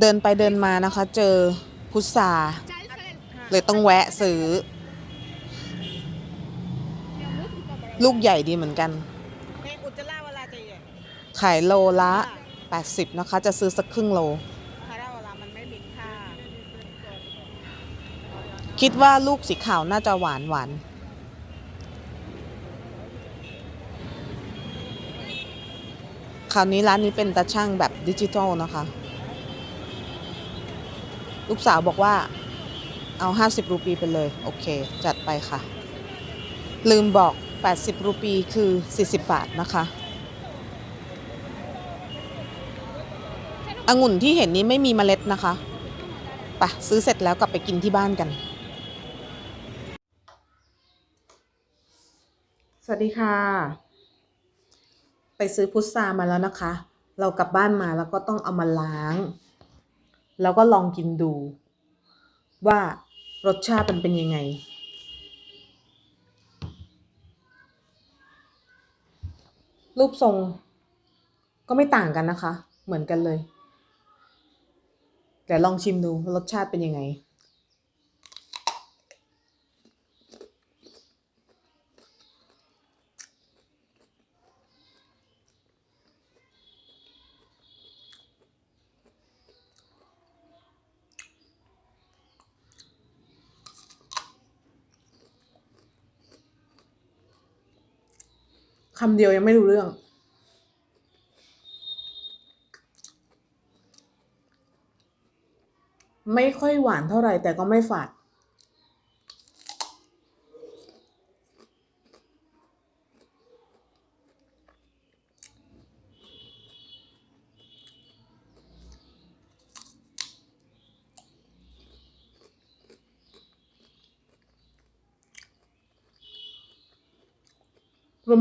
เดินไปเดินมานะคะ เจอพุทราเลยต้องแวะซื้อ ลูกใหญ่ดีเหมือนกันเพลงอุจจาระเวลาจะใหญ่ขายโลละ 80 นะคะ จะซื้อสักครึ่งโลคาราเวลามันไม่มีค่าคิดว่าลูกสีขาวน่าจะหวานหวานคราวนี้ร้านนี้เป็นตาช่างแบบดิจิทัลนะคะ ลูกสาวบอกว่าเอา 50 รูปีไปเลย โอเค จัดไปค่ะ ลืมบอก 80 รูปีคือ 40 บาทนะคะองุ่นที่เห็นนี้ไม่มีเมล็ดนะคะไปะซื้อเสร็จแล้วกลับไปกินที่บ้านกัน สวัสดีค่ะ ไปซื้อพุทรามาแล้วนะคะ เรากลับบ้านมาแล้วก็ต้องเอามาล้าง แล้วก็ลองกินดู ว่ารสชาติมันเป็นยังไง รูปทรงก็ไม่ต่างกันนะคะ เหมือนกันเลย แต่ลองชิมดูรสชาติเป็นยังไง คำเดียวยังไม่รู้เรื่อง ไม่ค่อยหวานเท่าไหร่แต่ก็ไม่ฝาด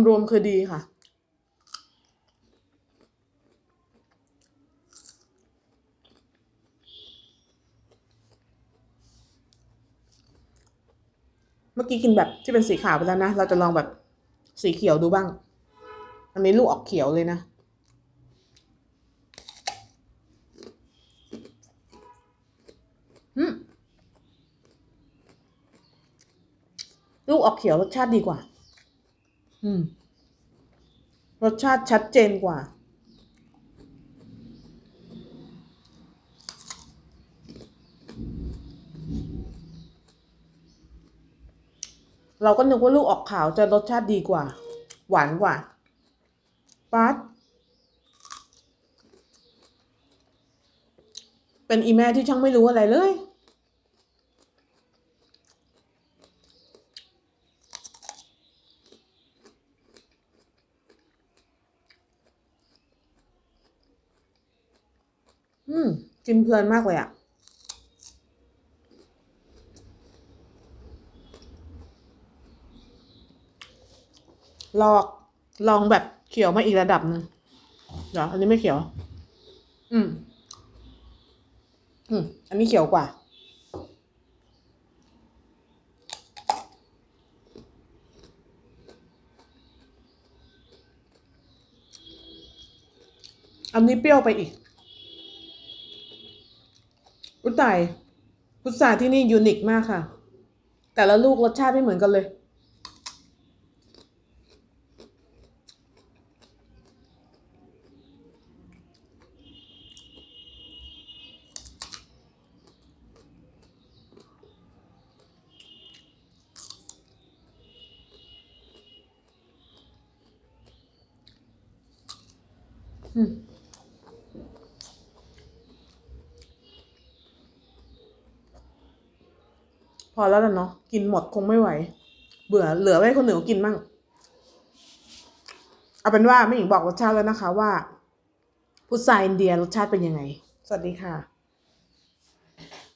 รวมๆคือดีค่ะ เมื่อกี้กินแบบที่เป็นสีขาวไปแล้วนะ เราจะลองแบบสีเขียวดูบ้าง อันนี้ลูกออกเขียวเลยนะลูกออกเขียวรสชาติดีกว่า อืม รสชาติชัดเจนกว่า เราก็นึกว่าลูกออกขาวจะรสชาติดีกว่า หวานกว่าปั๊ดเป็นอีแม่ที่ช่างไม่รู้อะไรเลย อืมกินเพลินมากเลยอะลอกลองแบบเขียวมาอีกระดับหนึ่งเดี๋ยวอันนี้ไม่เขียว อืม อืม อันนี้เขียวกว่า อันนี้เปรี้ยวไปอีก พุทธายพุทราที่นี่ยูนิคมากค่ะ แต่ละลูกรสชาติไม่เหมือนกันเลย อืม พอแล้วนะเนาะกินหมดคงไม่ไหว เบื่อเหลือไว้คนอื่นกินมั่งเอาเป็นว่าแม่หญิงบอกรสชาติแล้วนะคะว่าพุทราอินเดียรสชาติเป็นยังไง สวัสดีค่ะ